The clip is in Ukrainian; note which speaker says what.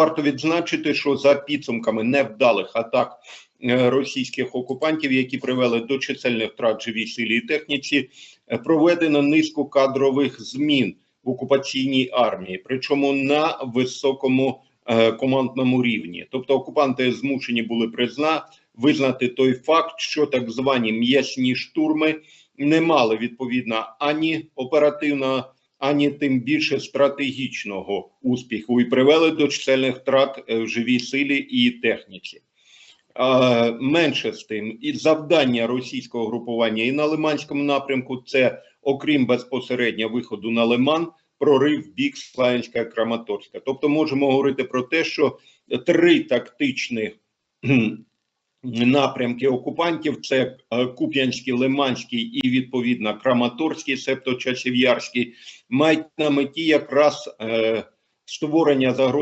Speaker 1: варто відзначити, що за підсумками невдалих атак е, російських окупантів, які привели до чисельних втрат живій силі і техніці, е, проведено низку кадрових змін в окупаційній армії, причому на високому е, командному рівні. Тобто окупанти змушені були призна визнати той факт, що так звані м'ясні штурми не мали відповідно ані оперативного, ані тим більше стратегічного успіху і привели до чисельних втрат е, в живій силі і техніці. Менше з тим, і завдання російського групування і на Лиманському напрямку це, окрім безпосередньо виходу на Лиман, прорив бік Славянська Краматорська. Тобто можемо говорити про те, що три тактичних кхм, напрямки окупантів: це е, Куп'янський, Лиманський і відповідно Краматорський, себто Часів'ярський, мають на меті якраз е, створення загрози